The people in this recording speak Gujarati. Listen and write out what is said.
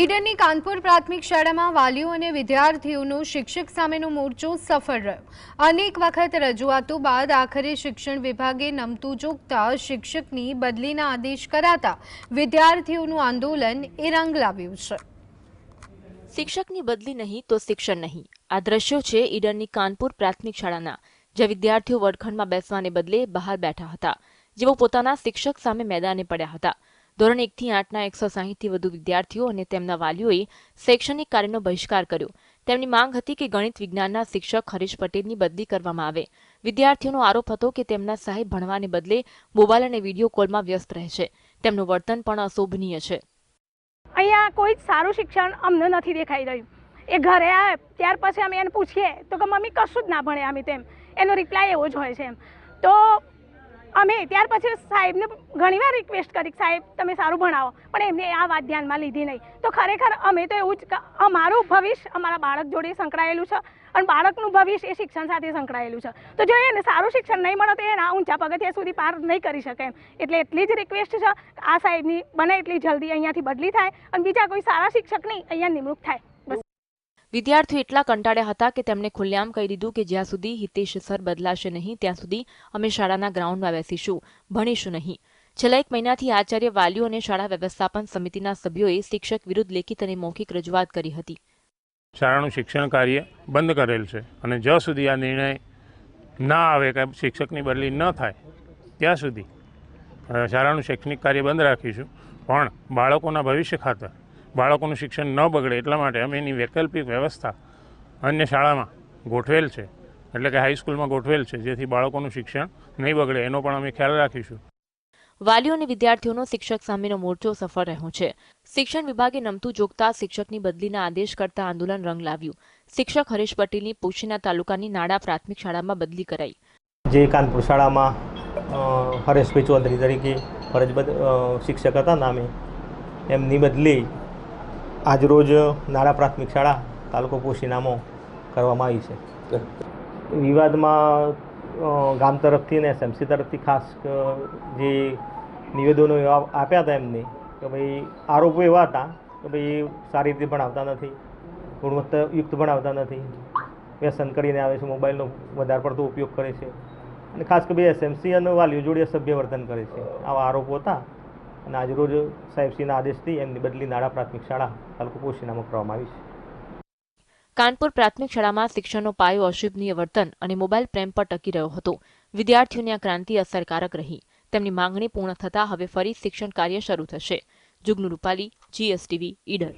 ઈડરની કાનપુર પ્રાથમિક શાળામાં વાલીઓ અને વિદ્યાર્થીઓનો શિક્ષક સામેનો મોરચો સફળ રહ્યો. અનેક વખત રજૂઆતો બાદ આખરે શિક્ષણ વિભાગે નમતું જોગતા શિક્ષકની બદલીના આદેશ કરાતા વિદ્યાર્થીઓનું આંદોલન એ રંગ લાવ્યું છે. શિક્ષકની બદલી નહીં તો શિક્ષણ નહીં. આ દ્રશ્યો છે ઈડનની કાનપુર પ્રાથમિક શાળાના, જ્યાં વિદ્યાર્થીઓ વર્ગખંડમાં બેસવાને બદલે બહાર બેઠા હતા, જેઓ પોતાના શિક્ષક સામે મેદાને પડ્યા હતા. ધોરણ એકથી આઠના એકસો સાહીઠથી વધુ વિદ્યાર્થીઓ અને તેમના વાલીઓએ શૈક્ષણિક કાર્યનો બહિષ્કાર કર્યો. તેમની માંગ હતી કે ગણિત વિજ્ઞાનના શિક્ષક હરીશ પટેલની બદલી કરવામાં આવે. વિદ્યાર્થીઓનો આરોપ હતો કે તેમના સાહેબ ભણવાને બદલે મોબાઈલ અને વીડિયો કોલમાં વ્યસ્ત રહે છે. તેમનું વર્તન પણ અશોભનીય છે. અહીંયા કોઈ સારું શિક્ષણ અમને નથી દેખાઈ રહ્યું. એ ઘરે આવે, ત્યાર પછી અમે એને પૂછીએ, તો કે, મમ્મી, કશું જ ના ભણ્યા અમે તેમ. એનો રિપ્લાય એવો જ હોય છે એમ. તો અમે ત્યાર પછી સાહેબને ઘણીવાર રિક્વેસ્ટ કરી સાહેબ, તમે સારું ભણાવો. પણ એમને આ વાત ધ્યાનમાં લીધી નહીં. તો ખરેખર અમે તો એવું જ અમારું ભવિષ્ય અમારા બાળક જોડે સંકળાયેલું છે અને બાળકનું ભવિષ્ય એ શિક્ષણ સાથે સંકળાયેલું છે. તો જો એને સારું શિક્ષણ નહીં મળે તો એના ઊંચા પગથિયા સુધી પાર નહીં કરી શકે એમ. એટલે એટલી જ રિક્વેસ્ટ છે, આ સાહેબની બને એટલી જલ્દી અહીંયાથી બદલી થાય અને બીજા કોઈ સારા શિક્ષકની અહીંયા નિમણૂક થાય. વિદ્યાર્થીઓ એટલા કંટાળ્યા હતા કે તેમણે ખુલ્લેઆમ કહી દીધું કે જ્યાં સુધી હિતેશ સર બદલાશે નહીં, ત્યાં સુધી અમે શાળાના ગ્રાઉન્ડમાં બેસીશું, ભણીશું નહીં. છેલ્લા એક મહિનાથી આચાર્ય વાલીઓ અને શાળા વ્યવસ્થાપન સમિતિના સભ્યોએ શિક્ષક વિરુદ્ધ લેખિત અને મૌખિક રજૂઆત કરી હતી. શાળાનું શિક્ષણ કાર્ય બંધ કરેલ છે અને જ્યાં સુધી આ નિર્ણય ના આવે કે શિક્ષકની બદલી ન થાય, ત્યાં સુધી. શાળાનું શૈક્ષણિક કાર્ય બંધ રાખીશું, પણ બાળકોના ભવિષ્ય ખાતર બાળકોનું શિક્ષણ ન બગડે એટલા માટે અમે એની વૈકલ્પિક વ્યવસ્થા અન્ય શાળામાં ગોઠવેલ છે. એટલે કે હાઈસ્કૂલમાં ગોઠવેલ છે જેથી બાળકોનું શિક્ષણ નહીં બગડે એનો પણ અમે ખ્યાલ રાખીશું. વાલીઓ અને વિદ્યાર્થીઓનો શિક્ષક સામેનો મોરચો સફળ રહ્યો છે. શિક્ષણ વિભાગે નમતું જોગતા શિક્ષકની બદલીના આદેશ કરતા આંદોલન રંગ લાવ્યું. શિક્ષક હરીશ પટેલની પોશીના તાલુકાની નાડા પ્રાથમિક શાળામાં બદલી કરાઈ. જે કાનપુર શાળામાં હરેશભાઈ ચૌધરી તરીકે ફરજ શિક્ષક હતા નામે. એમની બદલી આજરોજ નાળા પ્રાથમિક શાળા તાલુકો પોશીનામો કરવામાં આવી છે. વિવાદમાં ગામ તરફથી ને એસએમસી તરફથી ખાસ જે નિવેદનો એવા આપ્યા હતા એમને, કે ભાઈ આરોપો એવા હતા કે ભાઈ સારી રીતે ભણાવતા નથી, ગુણવત્તાયુક્ત ભણાવતા નથી, વ્યસન કરીને આવે છે, મોબાઈલનો વધારે પડતો ઉપયોગ કરે છે. અને ખાસ કરી એસએમસી અને વાલીઓ જોડે સભ્ય વર્તન કરે છે. આવા આરોપો હતા. અને આજરોજ સાહેબશ્રીના આદેશથી એમની બદલી નાડા પ્રાથમિક શાળા તાલુકો પોશીનામાં કરવામાં આવી છે. કાનપુર પ્રાથમિક શાળામાં શિક્ષણનો પાયો અશુભનીય વર્તન અને મોબાઈલ પ્રેમ પર ટકી રહ્યો હતો. વિદ્યાર્થીઓની આ ક્રાંતિ અસરકારક રહી. તેમની માંગણી પૂર્ણ થતાં હવે ફરી શિક્ષણ કાર્ય શરૂ થશે. જુગનુ રૂપાલી જીએસટીવી ઈડર.